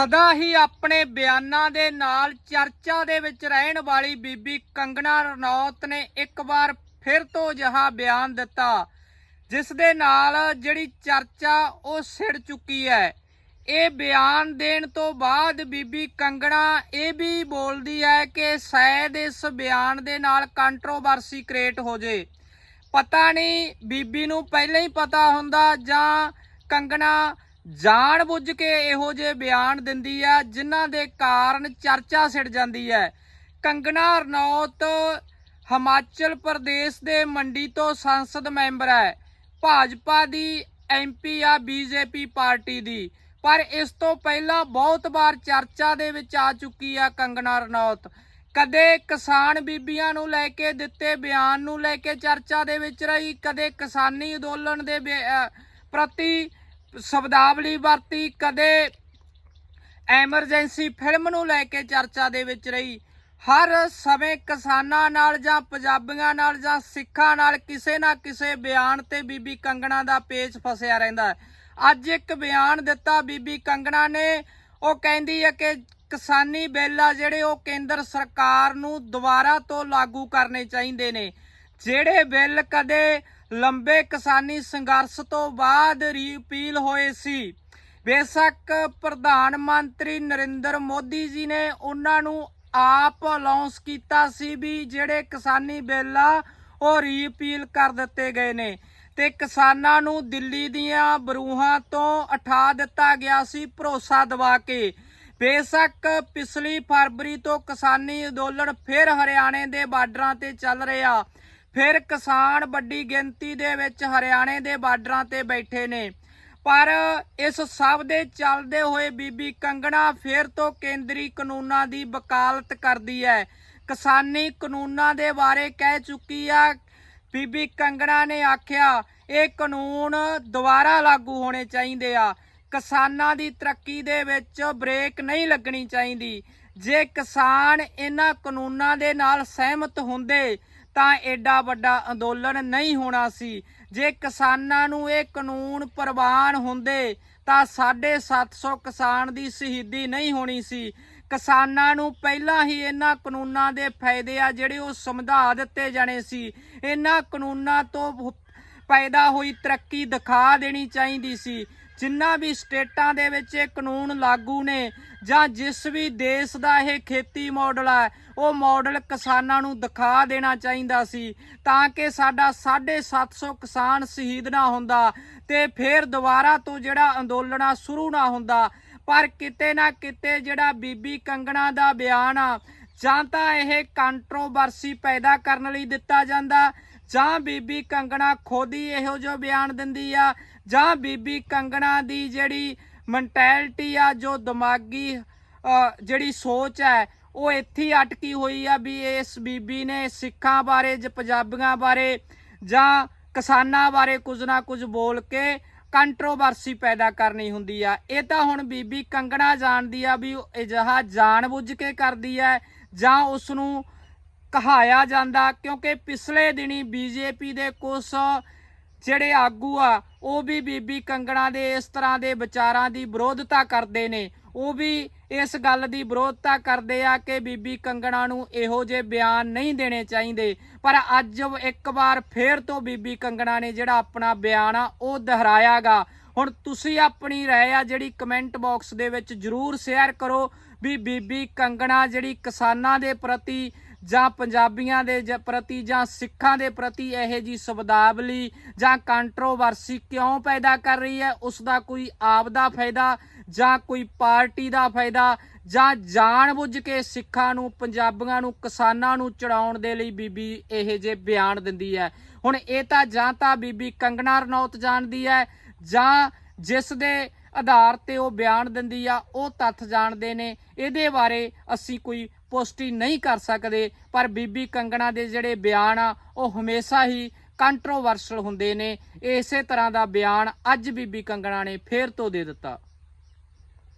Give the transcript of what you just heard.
ਸਦਾ ਹੀ ਆਪਣੇ ਬਿਆਨਾਂ ਦੇ ਨਾਲ ਚਰਚਾ ਦੇ ਵਿੱਚ ਰਹਿਣ ਵਾਲੀ ਬੀਬੀ ਕੰਗਣਾ ਰਣੌਤ ਨੇ ਇੱਕ ਵਾਰ ਫਿਰ ਤੋਂ ਜਹਾ ਬਿਆਨ ਦਿੱਤਾ ਜਿਸ ਦੇ ਨਾਲ ਜਿਹੜੀ ਚਰਚਾ ਉਹ ਸਿੜ ਚੁੱਕੀ ਹੈ। ਇਹ ਬਿਆਨ ਦੇਣ ਤੋਂ ਬਾਅਦ ਬੀਬੀ ਕੰਗਣਾ ਇਹ ਵੀ ਬੋਲਦੀ ਹੈ ਕਿ ਸ਼ਾਇਦ ਇਸ ਬਿਆਨ ਦੇ ਨਾਲ ਕੰਟਰੋਵਰਸੀ ਕ੍ਰੀਏਟ ਹੋ ਜੇ। ਪਤਾ ਨਹੀਂ, ਬੀਬੀ ਨੂੰ ਪਹਿਲਾਂ ਹੀ ਪਤਾ ਹੁੰਦਾ ਜਾਂ ਕੰਗਣਾ ਜਾਣ ਬੁੱਝ ਕੇ ਇਹੋ ਜਿਹੇ ਬਿਆਨ ਦਿੰਦੀ ਹੈ, ਜਿਨ੍ਹਾਂ ਦੇ ਕਾਰਨ ਚਰਚਾ ਸਿੜ ਜਾਂਦੀ ਹੈ। ਕੰਗਣਾ ਰਣੌਤ ਹਿਮਾਚਲ ਪ੍ਰਦੇਸ਼ ਦੇ ਮੰਡੀ ਤੋਂ ਸੰਸਦ ਮੈਂਬਰ ਹੈ। ਭਾਜਪਾ ਦੀ ਐਮਪੀ ਆ ਬੀਜੇਪੀ ਪਾਰਟੀ ਦੀ। ਪਰ ਇਸ ਤੋਂ ਪਹਿਲਾਂ ਬਹੁਤ ਵਾਰ ਚਰਚਾ ਦੇ ਵਿੱਚ ਆ ਚੁੱਕੀ ਆ ਕੰਗਣਾ ਰਣੌਤ। ਕਦੇ ਕਿਸਾਨ ਬੀਬੀਆਂ ਨੂੰ ਲੈ ਕੇ ਦਿੱਤੇ ਬਿਆਨ ਨੂੰ ਲੈ ਕੇ ਚਰਚਾ ਦੇ ਵਿੱਚ ਰਹੀ, ਕਦੇ ਕਿਸਾਨੀ ਅੰਦੋਲਨ ਦੇ ਬੇ- ਪ੍ਰਤੀ ਸ਼ਬਦਾਵਲੀ ਵਰਤੀ ਕਦੇ ਐਮਰਜੈਂਸੀ ਫਿਲਮ ਨੂੰ ਲੈ ਕੇ ਚਰਚਾ ਦੇ ਵਿੱਚ ਰਹੀ। ਹਰ ਸਮੇਂ ਕਿਸਾਨਾਂ ਨਾਲ ਜਾਂ ਪੰਜਾਬੀਆਂ ਨਾਲ ਜਾਂ ਸਿੱਖਾਂ ਨਾਲ ਕਿਸੇ ਨਾ ਕਿਸੇ ਬਿਆਨ ਤੇ ਬੀਬੀ ਕੰਗਣਾ ਦਾ ਪੇਚ ਫਸਿਆ ਰਹਿੰਦਾ ਅੱਜ ਇੱਕ ਬਿਆਨ ਦਿੱਤਾ ਬੀਬੀ ਕੰਗਣਾ ਨੇ। ਉਹ ਕਹਿੰਦੀ ਹੈ ਕਿ ਕਿਸਾਨੀ ਬਿੱਲ ਆ ਜਿਹੜੇ ਉਹ ਕੇਂਦਰ ਸਰਕਾਰ ਨੂੰ ਦੁਬਾਰਾ ਤੋਂ ਲਾਗੂ ਕਰਨੇ ਚਾਹੀਦੇ ਨੇ। ਜਿਹੜੇ ਬਿੱਲ ਕਦੇ ਲੰਬੇ ਕਿਸਾਨੀ ਸੰਘਰਸ਼ ਤੋਂ ਬਾਅਦ ਰੀਪੀਲ ਹੋਏ ਸੀ। ਬੇਸ਼ੱਕ ਪ੍ਰਧਾਨ ਮੰਤਰੀ ਨਰਿੰਦਰ ਮੋਦੀ ਜੀ ਨੇ ਉਹਨਾਂ ਨੂੰ ਆਪ ਅਨਾਉਂਸ ਕੀਤਾ ਸੀ ਵੀ ਜਿਹੜੇ ਕਿਸਾਨੀ ਬਿੱਲ ਆ ਉਹ ਰੀਪੀਲ ਕਰ ਦਿੱਤੇ ਗਏ ਨੇ ਤੇ ਕਿਸਾਨਾਂ ਨੂੰ ਦਿੱਲੀ ਦੀਆਂ ਬਰੂਹਾਂ ਤੋਂ ਉਠਾ ਦਿੱਤਾ ਗਿਆ ਸੀ ਭਰੋਸਾ ਦਿਵਾ ਕੇ। ਬੇਸ਼ੱਕ ਪਿਛਲੀ ਫਰਵਰੀ ਤੋਂ ਕਿਸਾਨੀ ਅੰਦੋਲਨ ਫਿਰ ਹਰਿਆਣੇ ਦੇ ਬਾਰਡਰਾਂ ਤੇ ਚੱਲ ਰਿਹਾ। ਫਿਰ ਕਿਸਾਨ ਵੱਡੀ ਗਿਣਤੀ ਦੇ ਵਿੱਚ ਹਰਿਆਣੇ ਦੇ ਬਾਰਡਰਾਂ ਤੇ ਬੈਠੇ ਨੇ। ਪਰ ਇਸ ਸਭ ਦੇ ਚੱਲਦੇ ਹੋਏ ਬੀਬੀ ਕੰਗਣਾ ਫਿਰ ਤੋਂ ਕੇਂਦਰੀ ਕਾਨੂੰਨਾਂ ਦੀ ਵਕਾਲਤ ਕਰਦੀ ਹੈ। ਕਿਸਾਨੀ ਕਾਨੂੰਨਾਂ ਦੇ ਬਾਰੇ ਕਹਿ ਚੁੱਕੀ ਆ। ਬੀਬੀ ਕੰਗਣਾ ਨੇ ਆਖਿਆ, ਇਹ ਕਾਨੂੰਨ ਦੁਬਾਰਾ ਲਾਗੂ ਹੋਣੇ ਚਾਹੀਦੇ ਆ। ਕਿਸਾਨਾਂ ਦੀ ਤਰੱਕੀ ਦੇ ਵਿੱਚ ਬ੍ਰੇਕ ਨਹੀਂ ਲੱਗਣੀ ਚਾਹੀਦੀ। ਜੇ ਕਿਸਾਨ ਇਹਨਾਂ ਕਾਨੂੰਨਾਂ ਦੇ ਨਾਲ ਸਹਿਮਤ ਹੁੰਦੇ ਤਾਂ ਐਡਾ ਵੱਡਾ ਅੰਦੋਲਨ ਨਹੀਂ ਹੋਣਾ ਸੀ। ਜੇ ਕਿਸਾਨਾਂ ਨੂੰ ਇਹ ਕਾਨੂੰਨ ਪ੍ਰਵਾਨ ਹੁੰਦੇ, ਤਾਂ 750 ਕਿਸਾਨ ਦੀ ਸ਼ਹੀਦੀ ਨਹੀਂ ਹੋਣੀ ਸੀ। ਕਿਸਾਨਾਂ ਨੂੰ ਪਹਿਲਾਂ ਹੀ ਇਹਨਾਂ ਕਾਨੂੰਨਾਂ ਦੇ ਫਾਇਦੇ ਆ ਜਿਹੜੇ ਉਹ ਸਮਝਾ ਦਿੱਤੇ ਜਾਣੇ ਸੀ। ਇਹਨਾਂ ਕਾਨੂੰਨਾਂ ਤੋਂ ਪੈਦਾ ਹੋਈ ਤਰੱਕੀ ਦਿਖਾ ਦੇਣੀ ਚਾਹੀਦੀ ਸੀ। ਜਿੰਨਾ ਵੀ ਸਟੇਟਾਂ ਦੇ ਵਿੱਚ ਇਹ ਕਾਨੂੰਨ ਲਾਗੂ ਨੇ ਜਾਂ ਜਿਸ ਵੀ ਦੇਸ਼ ਦਾ ਇਹ ਖੇਤੀ ਮਾਡਲ ਹੈ ਉਹ ਮਾਡਲ ਕਿਸਾਨਾਂ ਨੂੰ ਦਿਖਾ ਦੇਣਾ ਚਾਹੀਦਾ ਸੀ ਤਾਂ ਕਿ ਸਾਡਾ 750 ਕਿਸਾਨ ਸ਼ਹੀਦ ਨਾ ਹੁੰਦਾ ਤੇ ਫਿਰ ਦੁਬਾਰਾ ਤੋਂ ਜਿਹੜਾ ਅੰਦੋਲਨਾ ਸ਼ੁਰੂ ਨਾ ਹੁੰਦਾ। ਪਰ ਕਿਤੇ ਨਾ ਕਿਤੇ ਜਿਹੜਾ ਬੀਬੀ ਕੰਗਣਾ ਦਾ ਬਿਆਨ ਆ, ਜਾਂ ਤਾਂ ਇਹ ਕੰਟਰੋਵਰਸੀ ਪੈਦਾ ਕਰਨ ਲਈ ਦਿੱਤਾ ਜਾਂਦਾ ਜਾਂ ਬੀਬੀ ਕੰਗਣਾ ਖੁਦ ਹੀ ਇਹੋ ਜਿਹਾ ਬਿਆਨ ਦਿੰਦੀ ਆ, ਜਾਂ ਬੀਬੀ ਕੰਗਣਾ ਦੀ ਜਿਹੜੀ ਮੈਂਟੈਲਿਟੀ ਆ, ਜੋ ਦਿਮਾਗੀ ਜਿਹੜੀ ਸੋਚ ਹੈ, ਉਹ ਇੱਥੇ ਅਟਕੀ ਹੋਈ ਆ ਵੀ ਇਸ ਬੀਬੀ ਨੇ ਸਿੱਖਾਂ ਬਾਰੇ, ਜਾਂ ਪੰਜਾਬੀਆਂ ਬਾਰੇ ਜਾਂ ਕਿਸਾਨਾਂ ਬਾਰੇ ਕੁਝ ਨਾ ਕੁਝ ਬੋਲ ਕੇ ਕੰਟਰੋਵਰਸੀ ਪੈਦਾ ਕਰਨੀ ਹੁੰਦੀ ਆ। ਇਹ ਤਾਂ ਹੁਣ ਬੀਬੀ ਕੰਗਣਾ ਜਾਣਦੀ ਆ ਵੀ ਉਹ ਅਜਿਹਾ ਜਾਣਬੁੱਝ ਕੇ ਕਰਦੀ ਹੈ ਜਾਂ ਉਸ ਨੂੰ ਕਹਾਇਆ ਜਾਂਦਾ ਕਿਉਂਕਿ ਪਿਛਲੇ ਦਿਨੀ ਬੀਜੇਪੀ ਦੇ ਕੁਝ ਜਿਹੜੇ ਆਗੂ ਆ, ਉਹ ਵੀ ਬੀਬੀ ਕੰਗਣਾ ਦੇ ਇਸ ਤਰ੍ਹਾਂ ਦੇ ਵਿਚਾਰਾਂ ਦੀ ਵਿਰੋਧਤਾ ਕਰਦੇ ਨੇ। ਉਹ ਵੀ ਇਸ ਗੱਲ ਦੀ ਵਿਰੋਧਤਾ ਕਰਦੇ ਆ ਕਿ ਬੀਬੀ ਕੰਗਣਾ ਨੂੰ ਇਹੋ ਜਿਹੇ ਬਿਆਨ ਨਹੀਂ ਦੇਣੇ ਚਾਹੀਦੇ। ਪਰ ਅੱਜ ਇੱਕ ਵਾਰ ਫੇਰ ਤੋਂ ਬੀਬੀ ਕੰਗਣਾ ਨੇ ਜਿਹੜਾ ਆਪਣਾ ਬਿਆਨ ਆ, ਉਹ ਦੁਹਰਾਇਆਗਾ। ਹੁਣ ਤੁਸੀਂ ਆਪਣੀ ਰਾਏ ਆ ਜਿਹੜੀ ਕਮੈਂਟ ਬਾਕਸ ਦੇ ਵਿੱਚ ਜਰੂਰ ਸ਼ੇਅਰ ਕਰੋ ਵੀ ਬੀਬੀ ਕੰਗਣਾ ਜਿਹੜੀ ਕਿਸਾਨਾਂ ਦੇ ਪ੍ਰਤੀ ਜਾਂ ਪੰਜਾਬੀਆਂ ਦੇ ਜ- ਪ੍ਰਤੀ ਜਾਂ ਸਿੱਖਾਂ ਦੇ ਪ੍ਰਤੀ ਇਹ ਜੀ ਸ਼ਬਦਾਵਲੀ ਜਾਂ ਕੰਟਰੋਵਰਸੀ ਕਿਉਂ ਪੈਦਾ ਕਰ ਰਹੀ ਹੈ? ਉਸ ਦਾ ਕੋਈ ਆਪ ਦਾ ਫਾਇਦਾ ਜਾਂ ਕੋਈ ਪਾਰਟੀ ਦਾ ਫਾਇਦਾ ਜਾਂ ਜਾਣਬੁੱਝ ਕੇ ਸਿੱਖਾਂ ਨੂੰ, ਪੰਜਾਬੀਆਂ ਨੂੰ, ਕਿਸਾਨਾਂ ਨੂੰ ਚੜਾਉਣ ਦੇ ਲਈ ਬੀਬੀ ਇਹ ਜੇ ਬਿਆਨ ਦਿੰਦੀ ਹੈ? ਹੁਣ ਇਹ ਤਾਂ ਜਾਂ ਤਾਂ ਬੀਬੀ ਕੰਗਣਾ ਰਣੌਤ ਜਾਣਦੀ ਹੈ ਜਾਂ ਜਿਸ ਦੇ ਆਧਾਰ ਤੇ ਉਹ ਬਿਆਨ ਦਿੰਦੀ ਆ, ਉਹ ਤੱਥ ਜਾਣਦੇ ਨੇ। ਇਹਦੇ ਬਾਰੇ ਅਸੀਂ ਕੋਈ ਪੁਸ਼ਟੀ ਨਹੀਂ ਕਰ ਸਕਦੇ, ਪਰ ਬੀਬੀ ਕੰਗਣਾ ਦੇ ਜਿਹੜੇ ਬਿਆਨ ਆ, ਉਹ ਹਮੇਸ਼ਾ ਹੀ ਕੰਟਰੋਵਰਸ਼ਲ ਹੁੰਦੇ ਨੇ। ਇਸੇ ਤਰ੍ਹਾਂ ਦਾ ਬਿਆਨ ਅੱਜ ਬੀਬੀ ਕੰਗਣਾ ਨੇ ਫੇਰ ਤੋਂ ਦੇ ਦਿੱਤਾ।